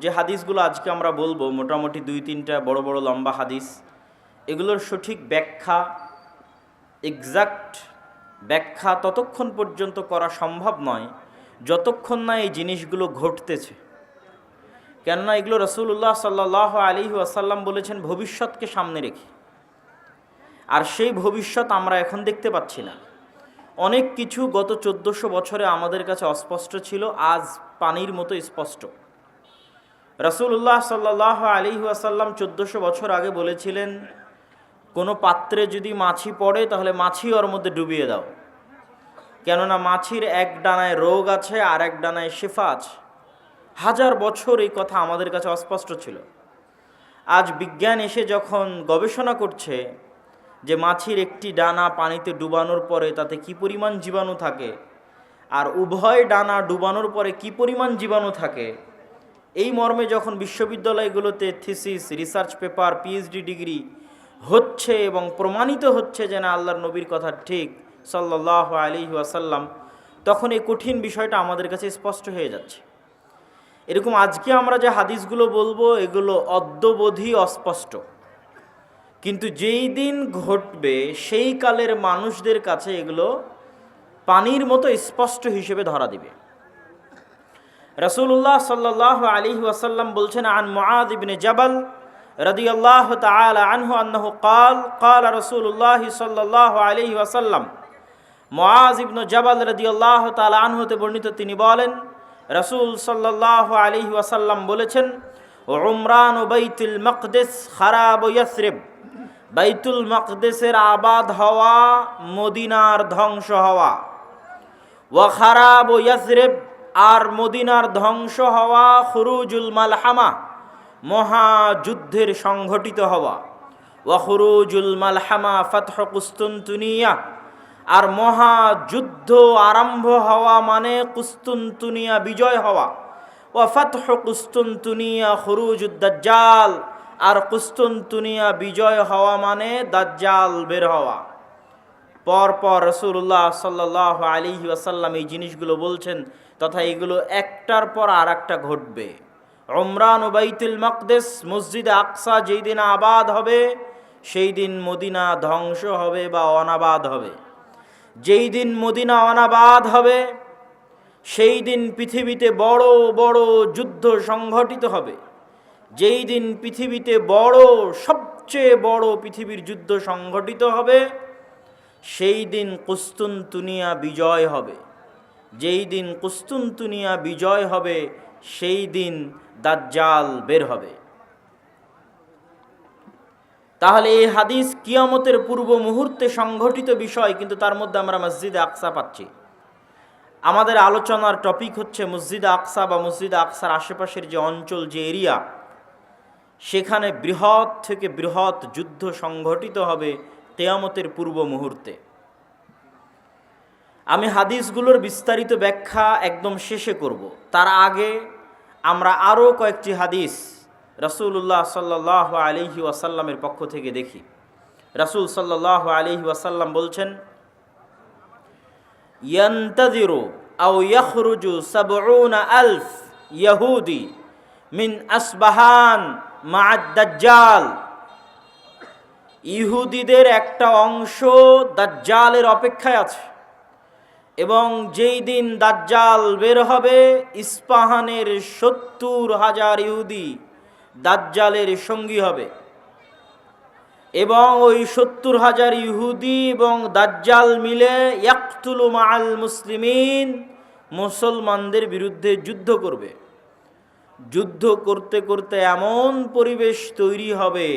যে হাদিসগুলো আজকে আমরা বলব, মোটামুটি দুই, তিনটা বড় বড়, লম্বা হাদিস, এগুলোর সঠিক ব্যাখ্যা এক্সাক্ট ব্যাখ্যা ততক্ষণ পর্যন্ত করা সম্ভব নয়, যতক্ষণ না এই জিনিসগুলো ঘটতেছে। কেননা এগুলো রসুল্লাহ সাল্লাহ আলী আসাল্লাম বলেছেন, ভবিষ্যৎকে সামনে রেখে। আর সেই ভবিষ্যৎ আমরা এখন দেখতে পাচ্ছি না। অনেক কিছু গত চোদ্দোশো বছরে আমাদের কাছে অস্পষ্ট ছিল, আজ পানির মতো স্পষ্ট। রসুল্লাহ সাল্লাহ আলী আসাল্লাম চোদ্দোশো বছর আগে বলেছিলেন, কোনো পাত্রে যদি মাছি পড়ে, তাহলে মাছি ওর মধ্যে ডুবিয়ে দাও। কেননা মাছির এক ডানায় রোগ আছে, আর এক ডানায় শেফা আছে। হাজার বছর এই কথা আমাদের কাছে অস্পষ্ট ছিল। আজ বিজ্ঞান এসে যখন গবেষণা করছে যে মাছির একটি ডানা পানিতে ডুবানোর পরে তাতে কি পরিমাণ জীবাণু থাকে, আর উভয় ডানা ডুবানোর পরে কি পরিমাণ জীবাণু থাকে এই মর্মে যখন বিশ্ববিদ্যালয়গুলোতে thesis, research paper, PhD degree হচ্ছে এবং প্রমাণিত হচ্ছে যে না, আল্লাহর নবীর কথা ঠিক সাল্লাহ আলি ওয়াসাল্লাম, তখন এই কঠিন বিষয়টা আমাদের কাছে স্পষ্ট হয়ে যাচ্ছে। এরকম আজকে আমরা যে হাদিসগুলো বলব, এগুলো অদ্যবধি অস্পষ্ট। কিন্তু যেই দিন ঘটবে, সেই কালের মানুষদের কাছে এগুলো পানির মতো স্পষ্ট হিসেবে ধরা দিবে। রসুল্লাহ সাল্লাহ আলি ওয়াসাল্লাম বলছেন, আন মুআদ ইবনে জবল রদি আল্লাহ তালা আনহু আন্নহু কাল কাল রসুল্লাহ সাল্লাহ আলি ওয়াসাল্লাম। মুআজ ইবনু জবল রদি আল্লাহ তালা আনহুতে বর্ণিত তিনি বলেন, রসুল সাল্লাহ আলি ওয়াসাল্লাম বলেছেন, উমরান ও বৈতুল মকদেস খারাব ইয়াসরিব। বৈতুল মকদেসের আবাদ হওয়া মদিনার ধ্বংস হওয়া। ও খারাব ইয়াসরিব আর মদিনার ধ্বংস হওয়া খুরুজুল মালহামা, মহাযুদ্ধের সংঘটিত হওয়া। ওয়াহরুজুল মালহামা ফাতহ কুস্তুনতুনিয়া, আর মহাযুদ্ধ আরম্ভ হওয়া মানে কুস্তুনতুনিয়া বিজয় হওয়া। ও ফাতহ কুস্তুনতুনিয়া খরুজুদ্দাজ্জাল আর কুস্তুনতুনিয়া বিজয় হওয়া মানে দাজ্জাল বের হওয়া। পরপর রসুল্লাহ সাল্লাহ আলী ওয়াসাল্লাম এই জিনিসগুলো বলছেন তথা এগুলো একটার পর আর একটা ঘটবে। ওমরান ও বাইতুল মকদেস মসজিদ আকসা যেই দিন আবাদ হবে, সেই দিন মদিনা ধ্বংস হবে বা অনাবাদ হবে। যেই দিন মদিনা অনাবাদ হবে, সেই দিন পৃথিবীতে বড় বড় যুদ্ধ সংঘটিত হবে। যেই দিন পৃথিবীতে বড়, সবচেয়ে বড় পৃথিবীর যুদ্ধ সংঘটিত হবে, সেই দিন কুস্তুনতুনিয়া বিজয় হবে। যেই দিন কুস্তুনতুনিয়া বিজয় হবে, সেই দিন দাজ্জাল বের হবে। তাহলে এই হাদিস কিয়ামতের পূর্ব মুহূর্তে সংঘটিত বিষয়, কিন্তু তার মধ্যে আমরা মসজিদে আকসা পাচ্ছি। আমাদের আলোচনার টপিক হচ্ছে মসজিদ আকসা বা মসজিদ আকসার আশেপাশের যে অঞ্চল, যে এরিয়া, সেখানে বৃহৎ থেকে বৃহৎ যুদ্ধ সংঘটিত হবে তেয়ামতের পূর্ব মুহূর্তে। আমি হাদিসগুলোর বিস্তারিত ব্যাখ্যা একদম শেষে করব। তার আগে আমরা আরও কয়েকটি হাদিস রসুল্লাহ সাল্লাহ আলিহি ওয়াসাল্লামের পক্ষ থেকে দেখি। রসুল সাল্লাহ আলিহি ওয়াসাল্লাম বলছেন ইয়ান্তাদিরু আও ইয়াখরুজু সাবউনা আলফ ইয়াহুদি মিন আসবাহান মাআদ-দাজ্জাল ইহুদিদের একটা অংশ দাজ্জালের অপেক্ষায় আছে। এবং যেই দিন দাজ্জাল বের হবে, ইস্পাহানের সত্তর হাজার ইহুদি দাজ্জালের সঙ্গী হবে। এবং ওই সত্তর হাজার ইহুদি এবং দাজ্জাল মিলে ইয়াকতুলু মাল মুসলিমিন মুসলমানদের বিরুদ্ধে যুদ্ধ করবে। যুদ্ধ করতে করতে এমন পরিবেশ তৈরি হবে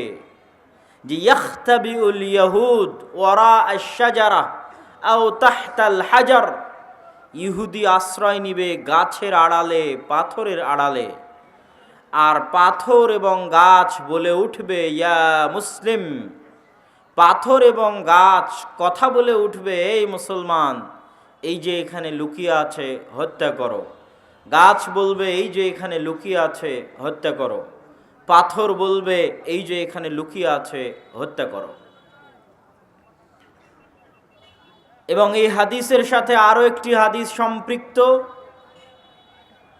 যে ইয়াখতাবি উল ইয়াহুদ ওয়ারা আশাজারা হাজার। ইহুদি আশ্রয় নিবে গাছের আড়ালে, পাথরের আড়ালে। আর পাথর এবং গাছ বলে উঠবে, ইয়া মুসলিম। পাথর এবং গাছ কথা বলে উঠবে, এই মুসলমান। এই যে এখানে লুকিয়ে আছে, হত্যা করো। গাছ বলবে, এই যে এখানে লুকিয়ে আছে, হত্যা করো। পাথর বলবে, এই যে এখানে লুকিয়ে আছে, হত্যা করো। এবং এই হাদিসের সাথে আরও একটি হাদিস সম্পৃক্ত,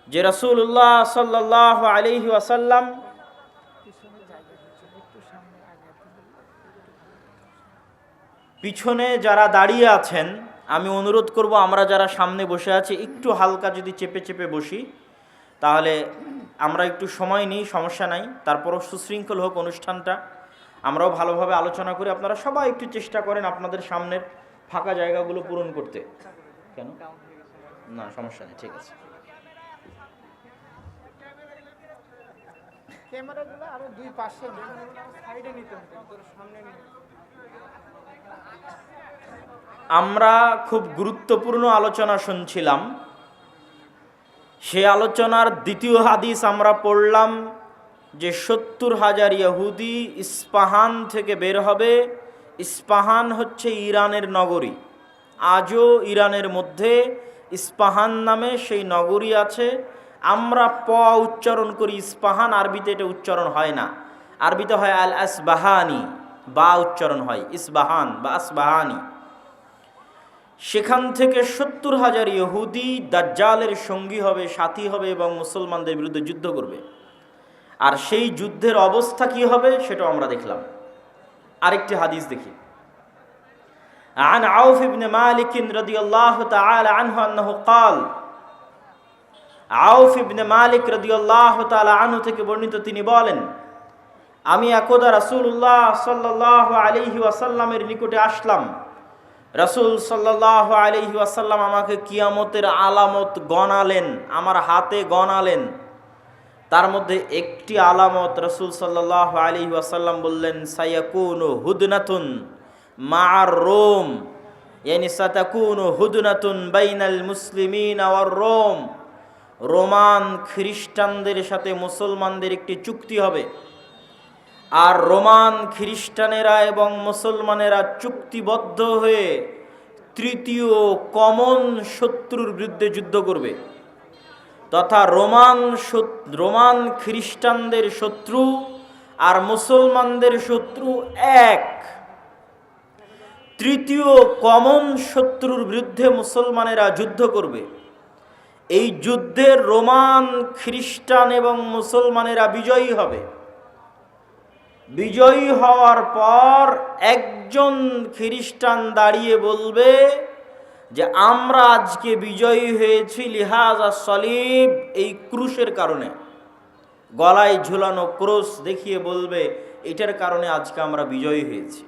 যে রসুল্লাহ সাল্লাহ আলিহি ওয়াসাল্লাম পিছনে যারা দাঁড়িয়ে আছেন, আমি অনুরোধ করব আমরা যারা সামনে বসে আছি, একটু হালকা যদি চেপে চেপে বসি, তাহলে আমরা একটু সময় নিই, সমস্যা নাই। তারপরও সুশৃঙ্খল হোক অনুষ্ঠানটা। আমরাও ভালোভাবে আলোচনা করি। আপনারা সবাই একটু চেষ্টা করেন আপনাদের সামনের ফাঁকা জায়গাগুলো পূরণ করতে। কেন? না সমস্যা নেই ঠিক আছে। ক্যামেরাগুলো আরও দুই পাশে সাইডে নিতে হবে সামনে আমরা খুব গুরুত্বপূর্ণ আলোচনা শুনছিলাম। সে আলোচনার দ্বিতীয় হাদিস আমরা পড়লাম যে সত্তর হাজার ইহুদি ইস্পাহান থেকে বের হবে। ইস্পাহান হচ্ছে ইরানের নগরী। আজও ইরানের মধ্যে ইস্পাহান নামে সেই নগরী আছে। আমরা প উচ্চারণ করি ইস্পাহান, আরবিতে এটা উচ্চারণ হয় না। আরবিতে হয় আল আসবাহানি বা উচ্চারণ হয় ইসবাহান, বা আসবাহানি। সেখান থেকে সত্তর হাজার ইহুদি দাজ্জালের সঙ্গী হবে, সাথী হবে এবং মুসলমানদের বিরুদ্ধে যুদ্ধ করবে। আর সেই যুদ্ধের অবস্থা কি হবে, সেটাও আমরা দেখলাম। আরেকটি হাদিস দেখি عن عوف بن مالك رضي الله تعالى عنه أنه قال আউফ ইবনে মালিক রাদিয়াল্লাহু তাআলা আনহু থেকে বর্ণিত তিনি বলেন আমি একদা রাসূলুল্লাহ সাল্লাল্লাহু আলাইহি ওয়াসাল্লামের নিকটে আসলাম রাসূল সাল্লাল্লাহু আলাইহি ওয়াসাল্লাম আমাকে কিয়ামতের আলামত গণালেন আমার হাতে গণালেন তার মধ্যে একটি আলামত রসুল সাল্লাহ আলী ওয়াসাল্লাম বললেন, সায়াকুন হুদনাতুন মার রোম। ইয়ানি সাতাকুন হুদনাতুন বাইনাল মুসলিমিন আওয়ার রোম। রোমান খ্রিস্টানদের সাথে মুসলমানদের একটি চুক্তি হবে। আর রোমান খ্রিস্টানেরা এবং মুসলমানেরা চুক্তিবদ্ধ হয়ে তৃতীয় কমন শত্রুর বিরুদ্ধে যুদ্ধ করবে। তথা রোমান রোমান খ্রিস্টানদের শত্রু আর মুসলমানদের শত্রু এক। তৃতীয় কমন শত্রুর বিরুদ্ধে মুসলমানেরা যুদ্ধ করবে। এই যুদ্ধের রোমান, খ্রিস্টান এবং মুসলমানেরা বিজয়ী হবে। বিজয়ী হওয়ার পর একজন খ্রিস্টান দাঁড়িয়ে বলবে যে আমরা আজকে বিজয়ী হয়েছি লিহাজা সলিব এই ক্রুশের কারণে। গলায় ঝুলানো ক্রুশ দেখিয়ে বলবে, এটার কারণে আজকে আমরা বিজয়ী হয়েছি।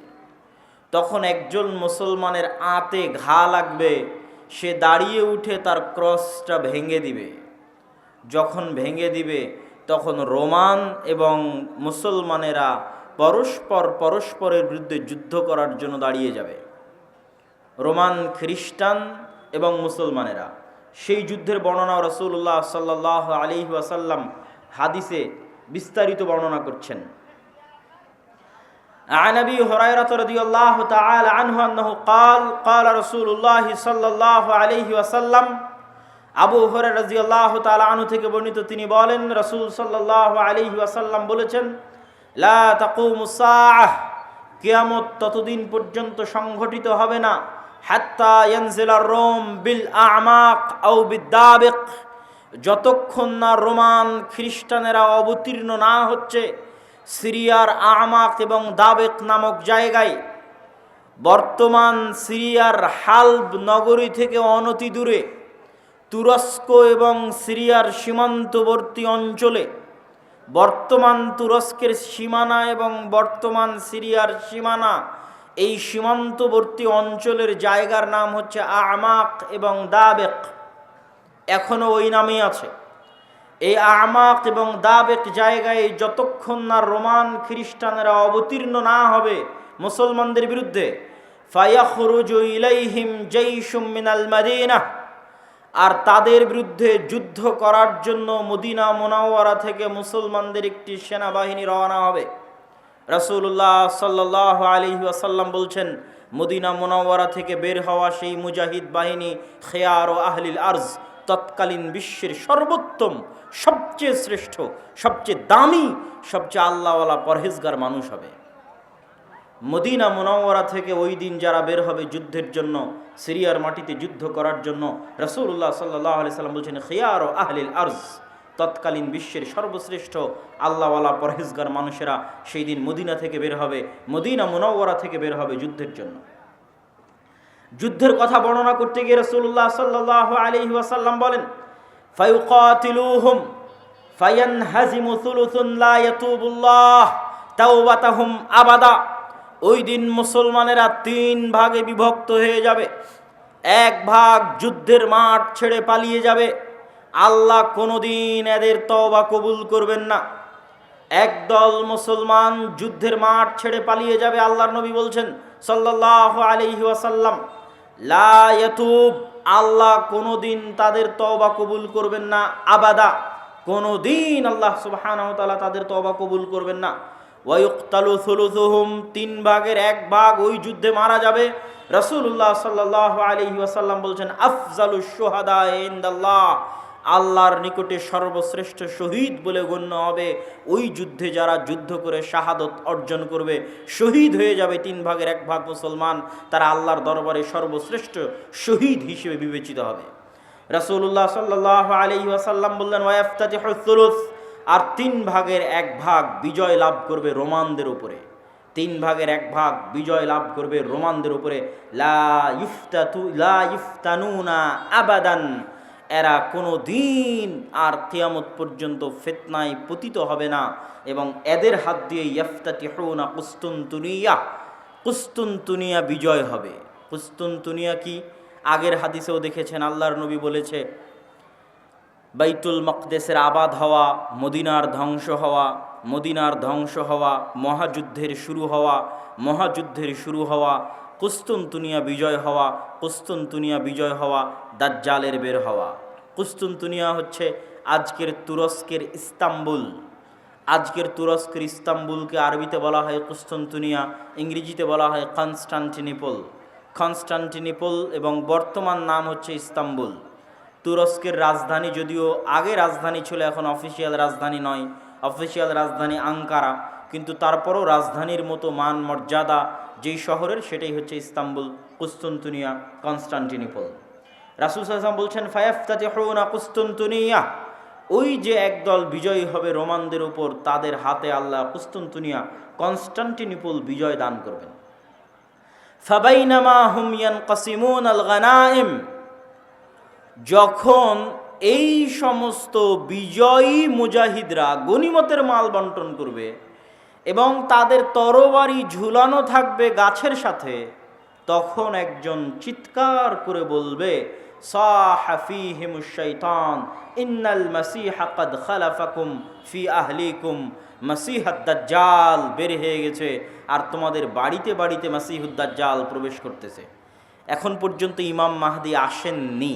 তখন একজন মুসলমানের আঁতে ঘা লাগবে, সে দাঁড়িয়ে উঠে তার ক্রসটা ভেঙে দিবে। যখন ভেঙে দিবে, তখন রোমান এবং মুসলমানেরা পরস্পর পরস্পরের বিরুদ্ধে যুদ্ধ করার জন্য দাঁড়িয়ে যাবে। রোমান খ্রিস্টান এবং মুসলমানেরা সেই যুদ্ধের বর্ণনা রসুল্লাহ সাল্লাহ আলি ওয়াসাল্লাম হাদিসে বিস্তারিত বর্ণনা করছেন عن ابي هريره رضي الله تعالى عنه انه قال قال رسول الله صلى الله عليه وسلم আবু হরে রাজি আল্লাহ আনহু থেকে বর্ণিত তিনি বলেন রসুল সাল্লাহ আলাইহি ওয়াসাল্লাম বলেছেন লা তাকুমুসাহ কিয়ামত ততদিন পর্যন্ত সংঘটিত হবে না হাত্তা ইয়ানজিলা রোম বিল আমাক আও বিদ্দাবিক। যতক্ষণ না রোমান খ্রিস্টানেরা অবতীর্ণ না হচ্ছে, সিরিয়ার আমাক এবং দাবেক নামক জায়গায়, বর্তমান সিরিয়ার হালব নগরী থেকে অনতি দূরে, তুরস্ক এবং সিরিয়ার সীমান্তবর্তী অঞ্চলে, বর্তমান তুরস্কের সীমানা এবং বর্তমান সিরিয়ার সীমানা এই সীমান্তবর্তী অঞ্চলের জায়গার নাম হচ্ছে আমাক এবং দাবেক। এখনও ওই নামেই আছে। এই আমাক এবং দাবেক জায়গায় যতক্ষণ না রোমান খ্রিস্টানেরা অবতীর্ণ না হবে মুসলমানদের বিরুদ্ধে আর তাদের বিরুদ্ধে যুদ্ধ করার জন্য মদিনা মোনাওয়ারা থেকে মুসলমানদের একটি সেনাবাহিনী রওনা হবে। রাসূলুল্লাহ সাল্লাহ আলী ওয়াসাল্লাম বলছেন, মদিনা মোনাওয়ারা থেকে বের হওয়া সেই মুজাহিদ বাহিনী খেয়ার ও আহলিল আর্জ তৎকালীন বিশ্বের সর্বোত্তম, সবচেয়ে শ্রেষ্ঠ, সবচেয়ে দামি, সবচেয়ে আল্লাহওয়ালা পরহেজগার মানুষ হবে। মদিনা মুনাওয়ারা থেকে ওই দিন যারা বের হবে যুদ্ধের জন্য, সিরিয়ার মাটিতে যুদ্ধ করার জন্য রসুল্লাহ সাল্লাহ আলি সাল্লাম বলছেন, খিয়ার ও আহলিল আর্জ তৎকালীন বিশ্বের সর্বশ্রেষ্ঠ আল্লাহওয়ালা পরহেজগার মানুষেরা সেই দিন মদিনা থেকে বের হবে, মদিনা মুনাওয়ারা থেকে বের হবে যুদ্ধের জন্য। যুদ্ধের কথা বর্ণনা করতে গিয়ে রসুল্লাহ সাল্লাহ আলী ওয়াসাল্লাম বলেন, ফায়ুকাতিলুহুম, ফায়ানহাজিমু সুলুসুন লা ইয়াতুবুল্লাহ তাওবাতাহুম আবাদা। ওই দিন মুসলমানেরা তিন ভাগে বিভক্ত হয়ে যাবে। এক ভাগ যুদ্ধের মাঠ ছেড়ে পালিয়ে যাবে। আল্লাহ কোনোদিন এদের তওবা কবুল করবেন না। একদল মুসলমান যুদ্ধের মাঠ ছেড়ে পালিয়ে যাবে, আল্লাহর নবী বলছেন সাল্লাহ আলাইহি ওয়াসাল্লাম। লা ইয়াতুব, আল্লাহ কোনোদিন তাদের তওবা কবুল করবেন না, আবাদা। কোনোদিন আল্লাহ তাআলা তাদের তওবা কবুল করবেন না। সুলুসুহুম, তিন ভাগের এক ভাগ ওই যুদ্ধে মারা যাবে। রাসূলুল্লাহ সাল্লাল্লাহু আলাইহি ওয়াসাল্লাম বলছেন, আফজালুশ শুহাদা ইনদাল্লাহ। আল্লাহর নিকটে সর্বশ্রেষ্ঠ শহীদ বলে গণ্য হবে। ওই যুদ্ধে যারা যুদ্ধ করে শাহাদত অর্জন করবে, শহীদ হয়ে যাবে তিন ভাগের এক ভাগ মুসলমান, তারা আল্লাহর দরবারে সর্বশ্রেষ্ঠ শহীদ হিসেবে বিবেচিত হবে। রাসূলুল্লাহ সাল্লাহ আলাইহি ওয়াসাল্লাম বললেন আর তিন ভাগের এক ভাগ বিজয় লাভ করবে রোমানদের উপরে। তিন ভাগের এক ভাগ বিজয় লাভ করবে রোমানদের উপরে। লা ইফতাতু, লা ইফতানুনা আবাদান। এরা কোনো দিন আর কিয়ামত পর্যন্ত ফেতনায় পতিত হবে না এবং এদের হাত দিয়ে ইফতাতিহুনা কুস্তুনতুনিয়া কুস্তুনতুনিয়া বিজয় হবে। কুস্তুনতুনিয়া কি? আগের হাদিসেও দেখেছেন, আল্লাহর নবী বলেছে, বাইতুল মকদেশের আবাদ হওয়া, মদিনার ধ্বংস হওয়া, মদিনার ধ্বংস হওয়া, মহাযুদ্ধের শুরু হওয়া, মহাযুদ্ধের শুরু হওয়া কুস্তুনতুনিয়া বিজয় হওয়া কুস্তুনতুনিয়া বিজয় হওয়া, দাজ্জালের বের হওয়া। কুস্তুনতুনিয়া হচ্ছে আজকের তুরস্কের ইস্তাম্বুল। আজকের তুরস্কের ইস্তাম্বুলকে আরবিতে বলা হয় কুস্তুনতুনিয়া ইংরেজিতে বলা হয় কনস্টান্টিনিপল। কনস্টান্টিনিপল এবং বর্তমান নাম হচ্ছে ইস্তাম্বুল। তুরস্কের রাজধানী যদিও আগে রাজধানী ছিল, এখন অফিসিয়াল রাজধানী নয়। অফিসিয়াল রাজধানী আঙ্কারা, কিন্তু তারপরও রাজধানীর মতো মান মর্যাদা যেই শহরের, সেটাই হচ্ছে ইস্তাম্বুল, কুস্তুনতুনিয়া, কনস্টান্টিনিপল। রাসুল সাল্লাম বলছেন হৌনা কুস্তুনতুনিয়া। ওই যে একদল বিজয়ী হবে রোমানদের উপর, তাদের হাতে আল্লাহ কুস্তুনতুনিয়া, কনস্টান্টিনিপল বিজয় দান করবেন। ফাবাইনামা হুমিয়ান কাসিমুন আল যখন এই সমস্ত বিজয়ী মুজাহিদরা গনিমতের মাল বন্টন করবে এবং তাদের তরবারি ঝুলানো থাকবে গাছের সাথে, তখন একজন চিৎকার করে বলবে সাহাফিহিমুশাইতান ইন্নাল খালাফাকুম বের হয়ে গেছে, আর তোমাদের বাড়িতে বাড়িতে মাসিহুদ দাজ্জাল প্রবেশ করতেছে। এখন পর্যন্ত ইমাম মাহদি আসেননি।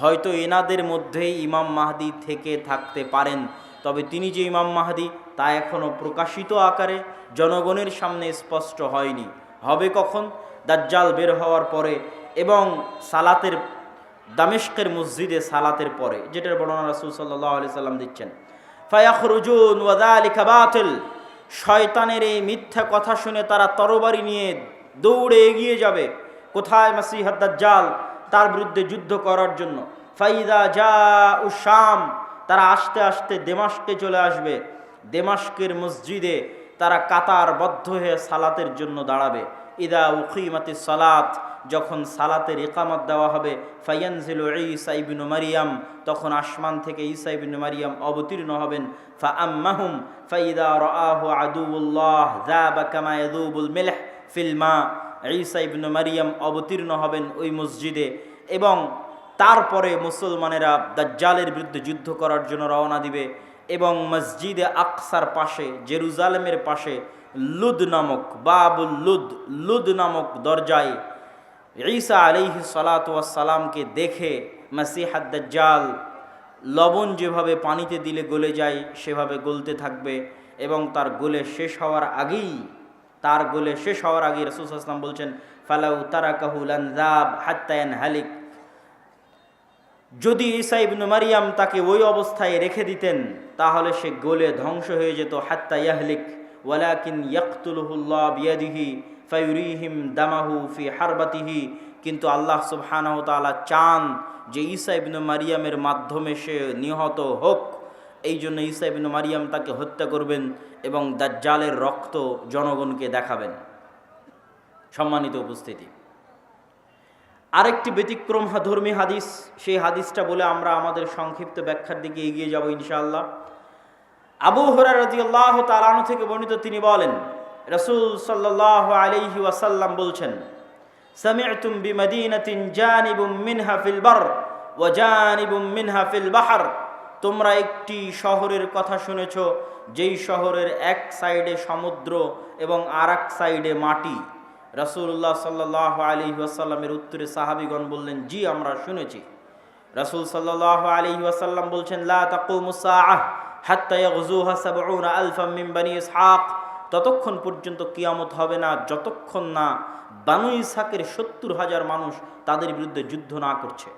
হয়তো এনাদের মধ্যেই ইমাম মাহদি থেকে থাকতে পারেন, তবে তিনি যে ইমাম মাহদি তা এখনও প্রকাশিত আকারে জনগণের সামনে স্পষ্ট হয়নি। হবে কখন? দাজ্জাল বের হওয়ার পরে এবং সালাতের, দামেশকের মসজিদে সালাতের পরে, যেটার বর্ণনা রাসুল সাল্লাহ আলি সাল্লাম দিচ্ছেন। ফায়াখরুজুন ওয়াদালিকা বাতিল। শয়তানের এই মিথ্যা কথা শুনে তারা তরবারি নিয়ে দৌড়ে এগিয়ে যাবে। কোথায় মাসিহাদ দাজ্জাল? তার বিরুদ্ধে যুদ্ধ করার জন্য। ফাইদা যা উ শাম। তারা আস্তে আস্তে দেমাস্কে চলে আসবে। দেমাস্কের মসজিদে তারা কাতারবদ্ধ হয়ে সালাতের জন্য দাঁড়াবে। ইদা উকিমাতি সালাত, যখন সালাতের একামত দেওয়া হবে, ফাইয়ানজিল ঈসা ইবনু মারিয়াম, তখন আসমান থেকে ঈসা ইবনু মারিয়াম অবতীর্ণ হবেন। ফা আম্মাহুম ফাইদা রাআহু আদুউল্লাহ যাবা কামা ইয়াদুবুল মিলহ ফিল মা। মারিয়াম অবতীর্ণ হবেন ওই মসজিদে এবং তারপরে মুসলমানেরা দাজ্জালের বিরুদ্ধে যুদ্ধ করার জন্য রওনা দিবে। এবং মসজিদে আকসার পাশে, জেরুজালেমের পাশে লুদ নামক, বাবুল লুদ লুদ নামক দরজায় ঈসা আলিহি সালাতামকে দেখে মাসিহাদ দাজ্জাল লবণ যেভাবে পানিতে দিলে গলে যায়, সেভাবে গলতে থাকবে এবং তার গোলে শেষ হওয়ার আগেই, তার গোলে শেষ হওয়ার আগেই রসুল আসলাম বলছেন, ফালাউ তারা কাহুল হাত্তায়ান হালিক যদি ঈসা ইবনু মারিয়াম তাকে ওই অবস্থায় রেখে দিতেন, তাহলে সে গোলে ধ্বংস হয়ে যেত, হাত্তা ইয়াহলিক, ওয়ালাকিন ইয়াকতুলহুল্লাহ বিয়াদিহি, ফায়ুরিহিম দামাহু ফি হারবাতিহি। কিন্তু আল্লাহ সুবহানাহু তাআলা চান যে ঈসা ইবনু মারিয়ামের মাধ্যমে সে নিহত হোক। এই জন্য ঈসা ইবনু মারিয়াম তাকে হত্যা করবেন এবং দাজ্জালের রক্ত জনগণকে দেখাবেন। সম্মানিত উপস্থিতি। আরেকটি ব্যতিক্রম ধর্মী হাদিস। সেই হাদিসটা বলে আমরা আমাদের সংক্ষিপ্ত ব্যাখ্যার দিকে এগিয়ে যাব ইনশাআল্লাহ। আবু হরার রাদিয়াল্লাহ তালানু থেকে বর্ণিত তিনি বলেন, রসুল সাল্লাহ আলাইহি ওয়াসাল্লাম বলছেন, সামি'তুম বিমাদিনাতিন জানিবুম মিনহা ফিল বার ওয়া জানিবুম মিনহা ফিল বাহার। তোমরা একটি শহরের কথা শুনেছ, যেই শহরের এক সাইডে সমুদ্র এবং আর এক সাইডে মাটি। রাসূলুল্লাহ সাল্লাহ আলী ওয়াসাল্লামের উত্তরে সাহাবিগণ বললেন, জি, আমরা শুনেছি। রাসূল সাল্লাহ আলী ওয়াসাল্লাম বলছেন ততক্ষণ পর্যন্ত কিয়ামত হবে না, যতক্ষণ না বানু ইসহাকের সত্তর হাজার মানুষ তাদের বিরুদ্ধে যুদ্ধ না করছে।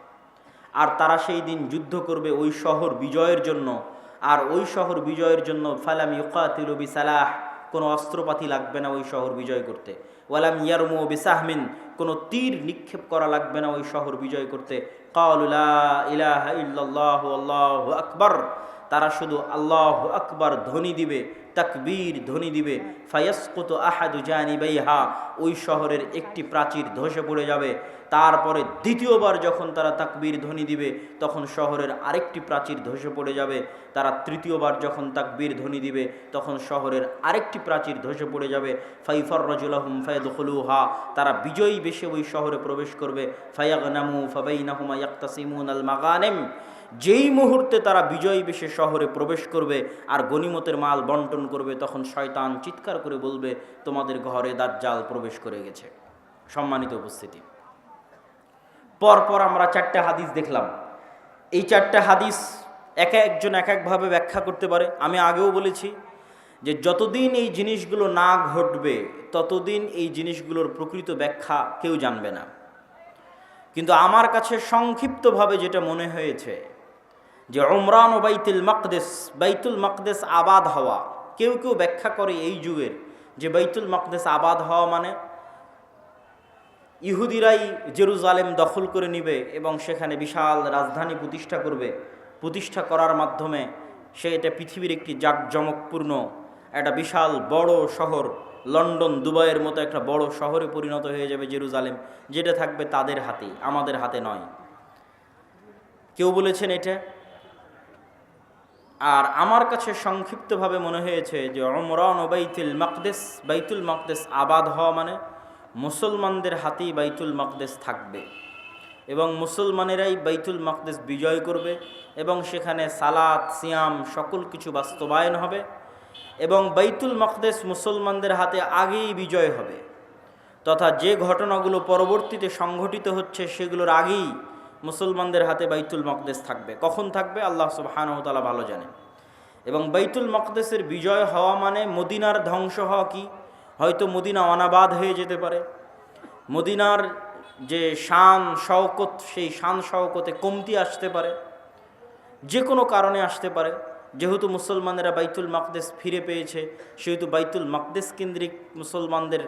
আর তারা সেই দিন যুদ্ধ করবে ওই শহর বিজয়ের জন্য। আর ওই শহর বিজয়ের জন্য ফালাম ইউকাতিলু বিসালাহ। কোনো অস্ত্রপাতি লাগবে না ওই শহর বিজয় করতে। ওয়ালাম ইয়ারমু বিসাহমিন, কোনো তীর নিক্ষেপ করা লাগবে না ওই শহর বিজয় করতে। আকবর ইল্লাল্লাহু আল্লাহু আকবার, তারা শুধু আল্লাহ আকবর ধ্বনি দিবে। তাকবীর ধ্বনি দিবে। ফায়াসকুত আহাদু জানিবাইহা, ওই শহরের একটি প্রাচীর ধসে পড়ে যাবে। তারপরে দ্বিতীয়বার যখন তারা তাকবীর ধ্বনি দিবে, তখন শহরের আরেকটি প্রাচীর ধসে পড়ে যাবে। তারা তৃতীয়বার যখন তাকবীর ধ্বনি দিবে, তখন শহরের আরেকটি প্রাচীর ধসে পড়ে যাবে। ফাইফর রজুলাহুম ফায়দুখলুহা, তারা বিজয়ী বেশে ওই শহরে প্রবেশ করবে। ফায়াগনামু ফাবাইনাহুমা ইয়াক্তাসিমুন আল মাগানেম যেই মুহূর্তে তারা বিজয়ী বেশে শহরে প্রবেশ করবে আর গনিমতের মাল বন্টন করবে, তখন শয়তান চিৎকার করে বলবে, তোমাদের ঘরে দাজ্জাল প্রবেশ করে গেছে। সম্মানিত উপস্থিতি। পরপর আমরা চারটে হাদিস দেখলাম। এই চারটে হাদিস এক একজন এক একভাবে ব্যাখ্যা করতে পারে। আমি আগেও বলেছি যে যতদিন এই জিনিসগুলো না ঘটবে, ততদিন এই জিনিসগুলোর প্রকৃত ব্যাখ্যা কেউ জানবে না। কিন্তু আমার কাছে সংক্ষিপ্তভাবে যেটা মনে হয়েছে যে ওমরান ও বাইতুল মকদেস বাইতুল মকদেস আবাদ হওয়া। কেউ কেউ ব্যাখ্যা করে এই যুগের যে বাইতুল মকদেস আবাদ হওয়া মানে ইহুদিরাই জেরুজালেম দখল করে নিবে এবং সেখানে বিশাল রাজধানী প্রতিষ্ঠা করবে। প্রতিষ্ঠা করার মাধ্যমে সে এটা পৃথিবীর একটি জাঁকজমকপূর্ণ একটা বিশাল বড় শহর, লন্ডন, দুবাইয়ের মতো একটা বড় শহরে পরিণত হয়ে যাবে জেরুজালেম। যেটা থাকবে তাদের হাতে আমাদের হাতে নয়। কেউ বলেছেন এটা? আর আমার কাছে সংক্ষিপ্তভাবে মনে হয়েছে যে অমরান ও বাইতুল মকদেস বাইতুল মকদেস আবাদ হওয়া মানে মুসলমানদের হাতেই বাইতুল মকদেস থাকবে। এবং মুসলমানেরাই বাইতুল মকদেস বিজয় করবে এবং সেখানে সালাত, সিয়াম সকল কিছু বাস্তবায়ন হবে এবং বাইতুল মকদেস মুসলমানদের হাতে আগেই বিজয় হবে। তথা যে ঘটনাগুলো পরবর্তীতে সংঘটিত হচ্ছে সেগুলোর আগেই মুসলমানদের হাতে বাইতুল মকদেস থাকবে। কখন থাকবে? আল্লাহ সুবাহানহতালা ভালো জানেন। এবং বাইতুল মকদেসের বিজয় হওয়া মানে মদিনার ধ্বংস হওয়া কি? হয়তো মদিনা অনাবাদ হয়ে যেতে পারে। মদিনার যে শান শওকত, সেই শান শওকতে কমতি আসতে পারে। যে কোনো কারণে আসতে পারে। যেহেতু মুসলমানেরা বাইতুল মাকদেস ফিরে পেয়েছে, সেহেতু বাইতুল মাকদেস কেন্দ্রিক মুসলমানদের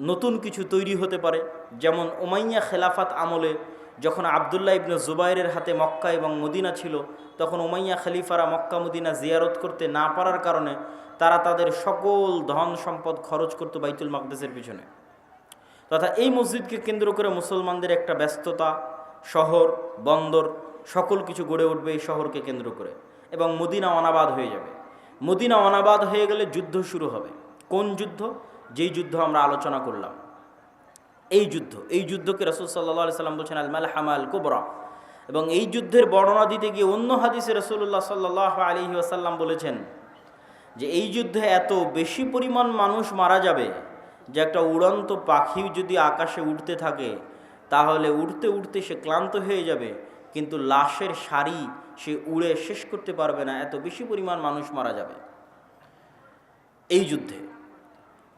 নতুন কিছু তৈরি হতে পারে। যেমন ওমাইয়া খেলাফাত আমলে যখন আবদুল্লাহ ইবনে জুবাইরের হাতে মক্কা এবং মদিনা ছিল, তখন ওমাইয়া খালিফারা মক্কা মদিনা জিয়ারত করতে না পারার কারণে তারা তাদের সকল ধন সম্পদ খরচ করতো বাইতুল মাকদেসের পিছনে। তথা এই মসজিদকে কেন্দ্র করে মুসলমানদের একটা ব্যস্ততা, শহর, বন্দর, সকল কিছু গড়ে উঠবে এই শহরকে কেন্দ্র করে এবং মদিনা অনাবাদ হয়ে যাবে। মদিনা অনাবাদ হয়ে গেলে যুদ্ধ শুরু হবে। কোন যুদ্ধ? যেই যুদ্ধ আমরা আলোচনা করলাম। এই যুদ্ধ, এই যুদ্ধকে রসুল সাল্লাহ সাল্লাম বলছেন আলমাল হামাল কোবরা। এবং এই যুদ্ধের বর্ণনা দিতে গিয়ে অন্য হাদিসে রসুল্লাহ সাল্লাহ আলী আসাল্লাম বলেছেন যে এই যুদ্ধে এত বেশি পরিমাণ মানুষ মারা যাবে যে একটা উড়ন্ত পাখি যদি আকাশে উঠতে থাকে, তাহলে উড়তে উড়তে সে ক্লান্ত হয়ে যাবে, কিন্তু লাশের সারি সে উড়ে শেষ করতে পারবে না, এত বেশি পরিমাণ মানুষ মারা যাবে। এই যুদ্ধে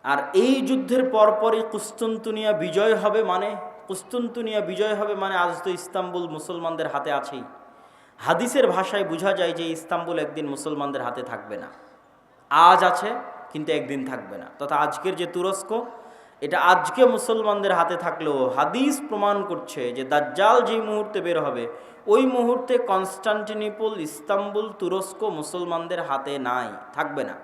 আর এই যুদ্ধের পরপরই কুস্তন্তুনিয়া বিজয় হবে মানে কুস্তন্তুনিয়া বিজয় হবে মানে আজ তো ইস্তাম্বুল মুসলমানদের হাতে আছেই। হাদিসের ভাষায় বোঝা যায় যে ইস্তাম্বুল একদিন মুসলমানদের হাতে থাকবে না। আজ আছে, কিন্তু একদিন থাকবে না। তথা আজকের যে তুরস্ক, এটা আজকে মুসলমানদের হাতে থাকলেও হাদিস প্রমাণ করছে যে দাজ্জাল যেই মুহূর্তে বের হবে, ওই মুহূর্তে কনস্টান্টিনিপল, ইস্তাম্বুল, তুরস্ক মুসলমানদের হাতে নাই, থাকবে না।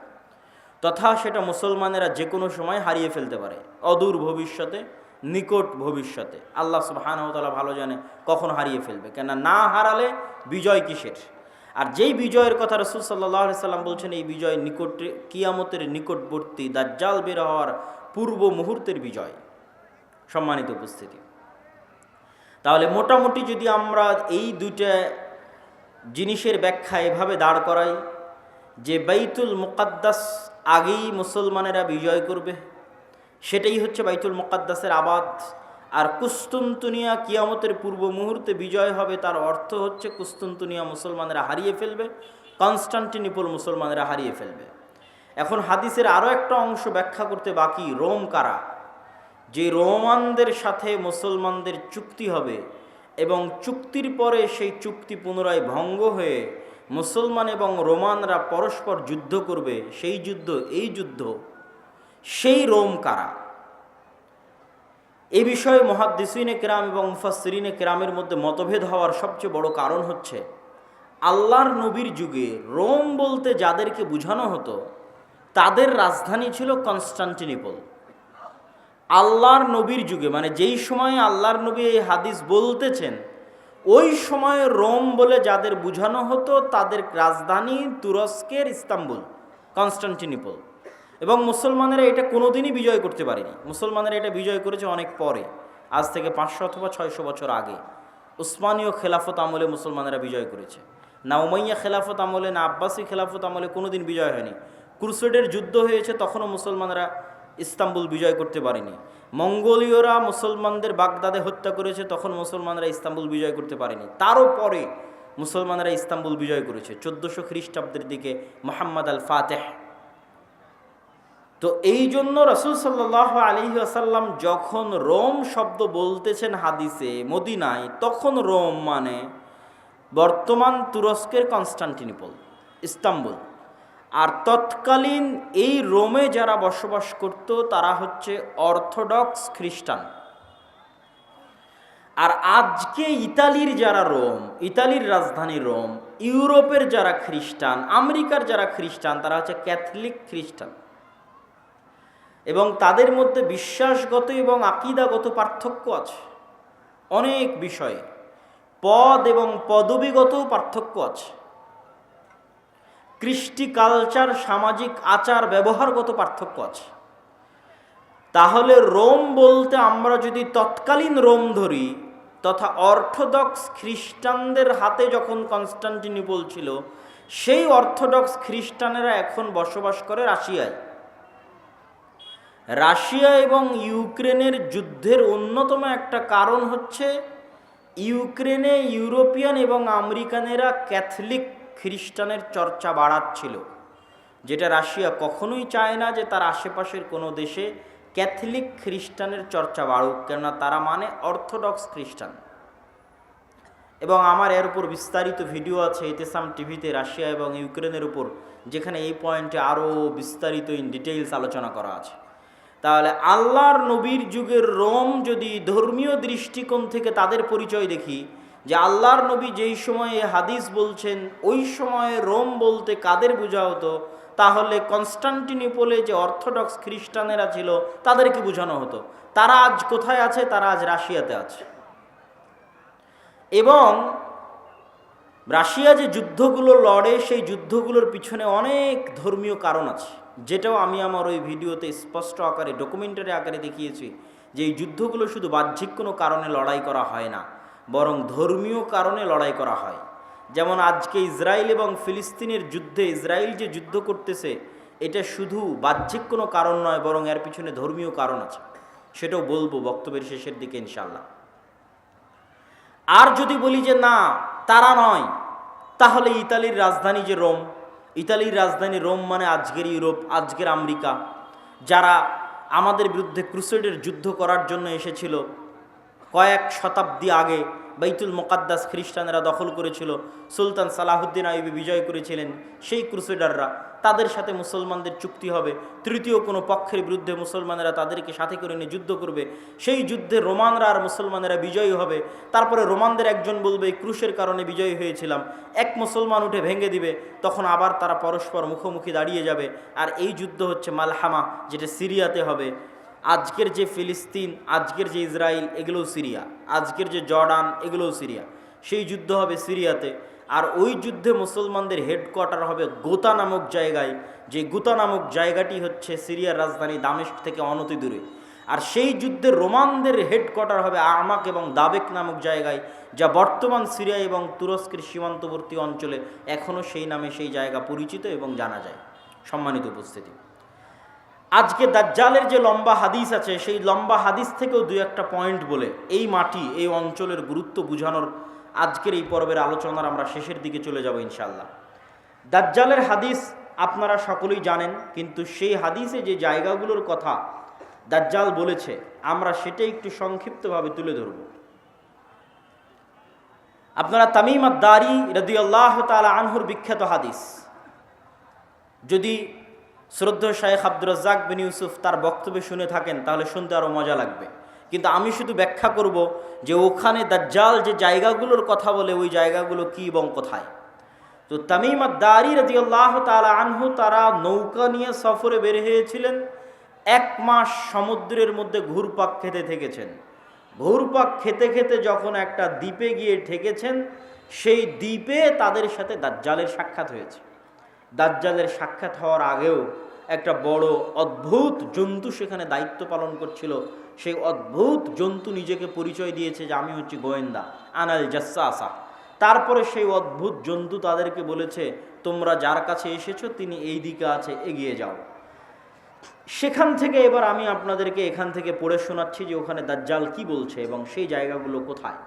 তথা সেটা মুসলমানেরা যে কোনো সময় হারিয়ে ফেলতে পারে। অদূর ভবিষ্যতে, নিকট ভবিষ্যতে। আল্লাহ সুবাহানতালা ভালো জানে কখন হারিয়ে ফেলবে। কেন না হারালে বিজয় কিসের? আর যেই বিজয়ের কথা রসুল সাল্লাহ সাল্লাম বলছেন, এই বিজয় নিকট, কিয়ামতের নিকটবর্তী দাজ্জাল বের হওয়ার পূর্ব মুহূর্তের বিজয়। সম্মানিত উপস্থিতি। তাহলে মোটামুটি যদি আমরা এই দুইটা জিনিসের ব্যাখ্যা এভাবে দাঁড় করাই, যে বাইতুল মুকাদ্দাস আগেই মুসলমানেরা বিজয় করবে। সেটাই হচ্ছে বাইতুল মুকাদ্দাসের আবাদ। আর কুস্তুনতুনিয়া কিয়ামতের পূর্ব মুহূর্তে বিজয় হবে, তার অর্থ হচ্ছে কুস্তুনতুনিয়া মুসলমানেরা হারিয়ে ফেলবে, কনস্টান্টিনিপল মুসলমানেরা হারিয়ে ফেলবে। এখন হাদিসের আরও একটা অংশ ব্যাখ্যা করতে বাকি, রোম কারা? যে রোমানদের সাথে মুসলমানদের চুক্তি হবে এবং চুক্তির পরে সেই চুক্তি পুনরায় ভঙ্গ হয়ে মুসলমান এবং রোমানরা পরস্পর যুদ্ধ করবে, সেই যুদ্ধ, এই যুদ্ধ, সেই রোম কারা? এ বিষয়ে মহাদ্দিসিনে কেরাম এবং মুফাসরিনে কেরামের মধ্যে মতভেদ হওয়ার সবচেয়ে বড় কারণ হচ্ছে, আল্লাহর নবীর যুগে রোম বলতে যাদেরকে বোঝানো হতো, তাদের রাজধানী ছিল কনস্টান্টিনিপল। আল্লাহর নবীর যুগে মানে যেই সময়ে আল্লাহর নবী এই হাদিস বলতেছেন ওই সময় রোম বলে যাদের বোঝানো হতো তাদের রাজধানী তুরস্কের ইস্তাম্বুল, কনস্টান্টিনিপল। এবং মুসলমানেরা এটা কোনোদিনই বিজয় করতে পারেনি। মুসলমানেরা এটা বিজয় করেছে অনেক পরে, আজ থেকে পাঁচশো অথবা ছয়শো বছর আগে। উসমানীয় খেলাফত আমলে মুসলমানেরা বিজয় করেছে। না উমাইয়া খেলাফত আমলে, না আব্বাসী খেলাফত আমলে কোনোদিন বিজয় হয়নি। ক্রুসেডের যুদ্ধ হয়েছে তখনও মুসলমানরা ইস্তাম্বুল বিজয় করতে পারেনি। মঙ্গোলীয়রা মুসলমানদের বাগদাদে হত্যা করেছে, তখন মুসলমানরা ইস্তাম্বুল বিজয় করতে পারেনি। তারও পরে মুসলমানরা ইস্তাম্বুল বিজয় করেছে, চোদ্দোশো খ্রিস্টাব্দের দিকে মোহাম্মদ আল ফাতেহ তো এই জন্য রসুল সাল্লাহ আলী আসাল্লাম যখন রোম শব্দ বলতেছেন হাদিসে, মদিনায়, তখন রোম মানে বর্তমান তুরস্কের কনস্টান্টিনিপল, ইস্তাম্বুল। আর তৎকালীন এই রোমে যারা বসবাস করত, তারা হচ্ছে অর্থোডক্স খ্রিস্টান। আর আজকে ইতালির যারা রোম, ইতালির রাজধানী রোম, ইউরোপের যারা খ্রিস্টান, আমেরিকার যারা খ্রিস্টান, তারা হচ্ছে ক্যাথলিক খ্রিস্টান। এবং তাদের মধ্যে বিশ্বাসগত এবং আকিদাগত পার্থক্য আছে। অনেক বিষয়ে। পদ এবং পদবীগত পার্থক্য আছে। কৃষ্টি কালচার, সামাজিক আচার, ব্যবহারগত পার্থক্য আছে। তাহলে রোম বলতে আমরা যদি তৎকালীন রোম ধরি, তথা অর্থোডক্স খ্রিস্টানদের হাতে যখন কনস্টান্টিনিপল ছিল, সেই অর্থোডক্স খ্রিস্টানেরা এখন বসবাস করে রাশিয়ায়। রাশিয়া এবং ইউক্রেনের যুদ্ধের অন্যতম একটা কারণ হচ্ছে, ইউক্রেনে ইউরোপিয়ান এবং আমেরিকানেরা ক্যাথলিক খ্রিস্টানের চর্চা বাড়াচ্ছিল, যেটা রাশিয়া কখনোই চায় না যে তার আশেপাশের কোনো দেশে ক্যাথলিক খ্রিস্টানের চর্চা বাড়ুক, কেননা তারা মানে অর্থোডক্স খ্রিস্টান। এবং আমার এর উপর বিস্তারিত ভিডিও আছে ইতেসাম টিভিতে রাশিয়া এবং ইউক্রেনের উপর, যেখানে এই পয়েন্টে আরও বিস্তারিত ইন ডিটেইলস আলোচনা করা আছে। তাহলে আল্লাহর নবীর যুগের রোম যদি ধর্মীয় দৃষ্টিকোণ থেকে তাদের পরিচয় দেখি যে আল্লাহর নবী যেই সময়ে হাদিস বলছেন, ওই সময়ে রোম বলতে কাদের বোঝা হতো? তাহলে কনস্টান্টিনিপোলে যে অর্থোডক্স খ্রিস্টানেরা ছিল, তাদেরকে বোঝানো হতো। তারা আজ কোথায় আছে? তারা আজ রাশিয়াতে আছে। এবং রাশিয়া যে যুদ্ধগুলো লড়ে, সেই যুদ্ধগুলোর পিছনে অনেক ধর্মীয় কারণ আছে। যেটাও আমি আমার ওই ভিডিওতে স্পষ্ট আকারে ডকুমেন্টারি আকারে দেখিয়েছি যে এই যুদ্ধগুলো শুধু বাহ্যিক কোনো কারণে লড়াই করা হয় না। বরং ধর্মীয় কারণে লড়াই করা হয়। যেমন আজকে ইসরায়েল এবং ফিলিস্তিনের যুদ্ধে ইসরায়েল যে যুদ্ধ করতেছে, এটা শুধু বাহ্যিক কোনো কারণ নয়, বরং এর পিছনে ধর্মীয় কারণ আছে। সেটাও বলব বক্তব্যের শেষের দিকে ইনশাল্লাহ আর যদি বলি যে না, তারা নয়, তাহলে ইতালির রাজধানী যে রোম, ইতালির রাজধানী রোম মানে আজকের ইউরোপ, আজকের আমেরিকা, যারা আমাদের বিরুদ্ধে ক্রুসেডের যুদ্ধ করার জন্য এসেছিল কয়েক শতাব্দী আগে বাইতুল মোকাদ্দাস খ্রিস্টানরা দখল করেছিল। সুলতান সালাহুদ্দিন আইবি বিজয় করেছিলেন সেই ক্রুসেডাররা। তাদের সাথে মুসলমানদের চুক্তি হবে। তৃতীয় কোনো পক্ষের বিরুদ্ধে মুসলমানেরা তাদেরকে সাথে করে নিয়ে যুদ্ধ করবে। সেই যুদ্ধে রোমানরা আর মুসলমানেরা বিজয়ী হবে। তারপরে রোমানদের একজন বলবে "এই ক্রুশের কারণে বিজয়ী হয়েছিলাম। এক মুসলমান উঠে ভেঙে দিবে। তখন আবার তারা পরস্পর মুখোমুখি দাঁড়িয়ে যাবে। আর এই যুদ্ধ হচ্ছে মালহামা, যেটা সিরিয়াতে হবে। আজকের যে ফিলিস্তিন, আজকের যে ইসরায়েল এগুলোও সিরিয়া। আজকের যে জর্ডান, এগুলোও সিরিয়া। সেই যুদ্ধ হবে সিরিয়াতে। আর ওই যুদ্ধে মুসলমানদের হেডকোয়ার্টার হবে গোতা নামক জায়গায়, যে গোতা নামক জায়গাটি হচ্ছে সিরিয়ার রাজধানী দামেস্ক থেকে অনতি দূরে। আর সেই যুদ্ধে রোমানদের হেডকোয়ার্টার হবে আমাক এবং দাবেক নামক জায়গায়, যা বর্তমান সিরিয়া এবং তুরস্কের সীমান্তবর্তী অঞ্চলে এখনও সেই নামে সেই জায়গা পরিচিত এবং জানা যায়। সম্মানিত উপস্থিতি। আজকে দাজ্জালের যে লম্বা হাদিস আছে, সেই লম্বা হাদিস থেকেও দুই একটা পয়েন্ট বলে, এই মাটি, এই অঞ্চলের গুরুত্ব বোঝানোর আজকের এই পর্বের আলোচনার আমরা শেষের দিকে চলে যাব ইনশাল্লাহ দাজ্জালের হাদিস আপনারা সকলেই জানেন, কিন্তু সেই হাদিসে যে জায়গাগুলোর কথা দাজ্জাল বলেছে, আমরা সেটাই একটু সংক্ষিপ্তভাবে তুলে ধরব। আপনারা তামিম আদারি রদি আল্লাহ তালা আনহুর বিখ্যাত হাদিস, যদি শ্রদ্ধা শাহেখ আব্দুর রাজ্জাক বিন ইউসুফ তার বক্তব্য শুনে থাকেন, তাহলে শুনতে আরও মজা লাগবে। কিন্তু আমি শুধু ব্যাখ্যা করব যে ওখানে দাজ্জাল যে জায়গাগুলোর কথা বলে, ওই জায়গাগুলো কি এবং কোথায়? তো তামিম আদারি রদিয়াল্লাহ তালা আনহু তারা নৌকা নিয়ে সফরে বের হয়েছিলেন। এক মাস সমুদ্রের মধ্যে ঘুরপাক খেতে থেকেছেন। ঘুরপাক খেতে খেতে যখন একটা দ্বীপে গিয়ে ঠেকেছেন, সেই দ্বীপে তাদের সাথে দাজ্জালের সাক্ষাৎ হয়েছে। দাজ্জালের সাক্ষাৎ হওয়ার আগেও একটা বড় অদ্ভুত জন্তু সেখানে দায়িত্ব পালন করছিল। সেই অদ্ভুত জন্তু নিজেকে পরিচয় দিয়েছে যে, আমি হচ্ছি গোয়েন্দা, আনাল জাসা আসা তারপরে সেই অদ্ভুত জন্তু তাদেরকে বলেছে, তোমরা যার কাছে এসেছ, তিনি এই দিকে আছে, এগিয়ে যাও। সেখান থেকে এবার আমি আপনাদেরকে এখান থেকে পড়ে শোনাচ্ছি যে, ওখানে দাজ্জাল কি বলছে এবং সেই জায়গাগুলো কোথায়।